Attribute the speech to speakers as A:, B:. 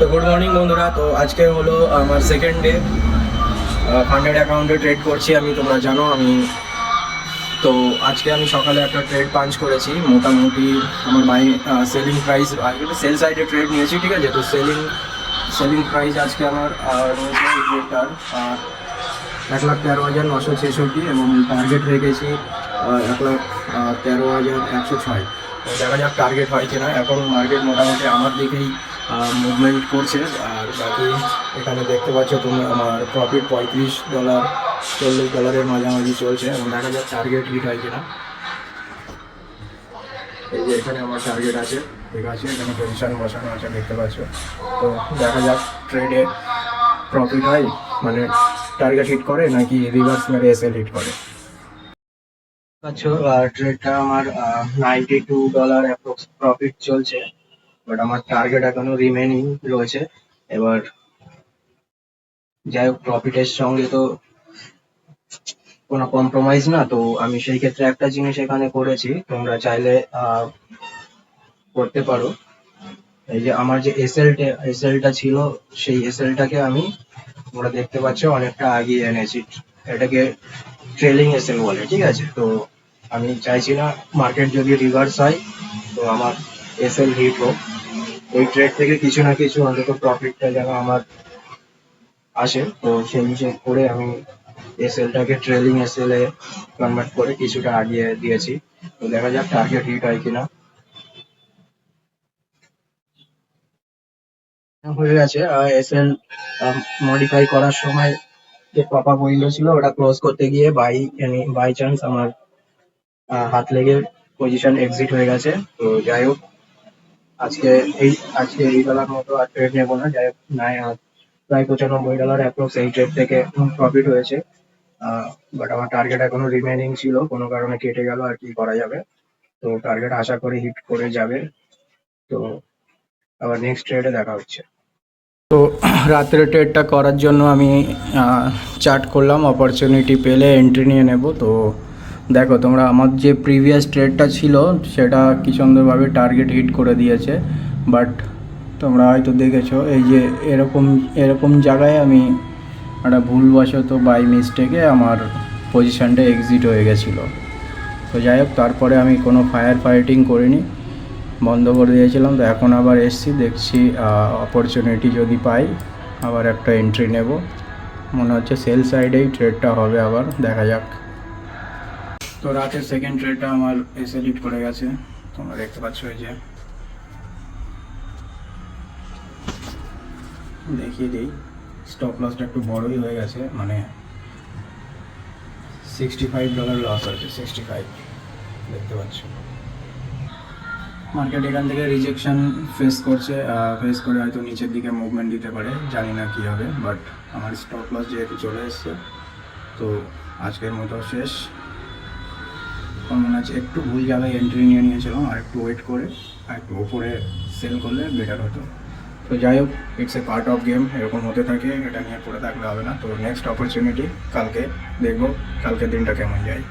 A: তো good morning বন্ধুরা। তো আজকে হলো আমার সেকেন্ড ডে ফান্ডেড অ্যাকাউন্টে ট্রেড করছি আমি, তোমরা জানো আমি। তো আজকে আমি সকালে একটা ট্রেড পাঞ্চ করেছি। মোটামুটি আমার বাই সেলিং প্রাইস সেল সাইডে ট্রেড নিয়েছি, ঠিক আছে? তো সেলিং সেলিং প্রাইস আজকে আমার এক লাখ তেরো হাজার নশো ছেষট্টি এবং টার্গেট রেখেছি এক লাখ তেরো হাজার একশো ছয়। দেখা যাক টার্গেট হয় কিনা। এখন মার্কেট মোটামুটি আমার দিকেই মুভমেন্ট করছে। আর বাকি এখানে দেখতে পাচ্ছ তুমি আমার প্রফিট পঁয়ত্রিশ ডলার চল্লিশ ডলারের মাঝামাঝি চলছে। এবং দেখা যাক টার্গেট হিট হয় কিনা। এই যে এখানে আমার টার্গেট আছে। ঠিক আছে, এখানে পজিশন বসানো আছে, দেখতে পাচ্ছ। তো দেখা যাক ট্রেডে প্রফিট হয় মানে টার্গেট হিট করে, নাকি রিভার্স মেরে এসএল হিট করে। ট্রেডটা আমার ninety two dollar approx profit চলছে বাট আমার টার্গেট এখনও রিমেনিং রয়েছে। এবার যাই হোক প্রফিটের সঙ্গে তো কোনো কম্প্রোমাইজ না, তো আমি সেই ক্ষেত্রে একটা জিনিস এখানে করেছি, তোমরা চাইলে করতে পারো। এই যে আমার যে এসএলটা এসএলটা ছিল, সেই এসএলটাকে আমি, তোমরা দেখতে পাচ্ছ, অনেকটা আগিয়ে এনেছি। এটাকে ট্রেলিং এসএল বলে ঠিক আছে? তো আমি চাইছি না মার্কেট যদি রিভার্স হয়, তো আমার এসএল হিট হোক। ওই ট্রেড থেকে কিছু না কিছু অন্তত প্রফিটটা যেন আমার আসে। তো সেই হিসেব করে আমি এসএলটাকে ট্রেলিং এসএল এ কনভার্ট করে কিছুটা আগিয়ে দিয়েছি। তো দেখা যাক টার্গেট হিট হয় কিনা। হয়ে গেছে। এসএল মডিফাই করার সময় যে পপ উইন্ডো ছিল, ওটা ক্লোজ করতে গিয়ে বাই বাই চান্স আমার হাত লেগে পজিশন এক্সিট হয়ে গেছে। তো যাই হোক, আজকে এই আজকে এই ডলার মতো আর ট্রেড নেব না। যাই হোক, নাই প্রায় পঁচানব্বই ডলার অ্যাপ্রক্স এই ট্রেড থেকে প্রফিট হয়েছে। বাট আমার টার্গেট এখনও রিমেনিং ছিল, কোনো কারণে কেটে গেল আর কি করা যাবে। তো টার্গেট আশা করি হিট করে যাবে। তো আবার নেক্সট ট্রেডে দেখা হচ্ছে। তো রাত্রে ট্রেডটা করার জন্য আমি চার্ট করলাম অপরচুনিটি পেলে এন্ট্রি নিয়ে নেব। তো দেখো, তোমরা আমার যে প্রিভিয়াস ট্রেডটা ছিল, সেটা কি সুন্দরভাবে টার্গেট হিট করে দিয়েছে। বাট তোমরা হয়তো দেখেছ, এই যে এরকম এরকম জায়গায় আমি একটা ভুলবশত বাই মিস্টেকে আমার পজিশানটা এক্সিট হয়ে গেছিল। তো যাই হোক, তারপরে আমি কোনো ফায়ার ফাইটিং করিনি। বন্ধ করে দিয়েছিলাম, তো এখন আবার এসছি, দেখছি অপরচুনিটি যদি পাই, আবার একটা এন্ট্রি নেব। মনে হচ্ছে সেল সাইডেই ট্রেডটা হবে আবার, দেখা যাক। তো রাতের সেকেন্ড ট্রেডটা আমার এসে লিট করে গেছে, তোমরা দেখতে পাচ্ছ এই যে। দেখিয়ে দিই স্টপ লসটা একটু বড়ই হয়ে গেছে মানে সিক্সটি ফাইভ ডলার লস আছে সিক্সটি ফাইভ দেখতে পাচ্ছ। মার্কেট এখান থেকে রিজেকশন ফেস করছে ফেস করে হয়তো নিচের দিকে মুভমেন্ট দিতে পারে, জানি না কী হবে বাট আমার স্টপ লস যেহেতু চলে এসছে, তো আজকের মতো শেষ। মনে হচ্ছে একটু ভুল জায়গায় এন্ট্রি নিয়ে নিয়েছিলাম, আর একটু ওয়েট করে, আর একটু ওপরে সেল করলে বেটার হতো। তো যাই হোক it's a part of game এরকম হতে থাকে, এটা নিয়ে পড়ে থাকলে হবে না। তো নেক্সট অপরচুনিটি কালকে দেখব কালকে দিনটা কেমন যায়।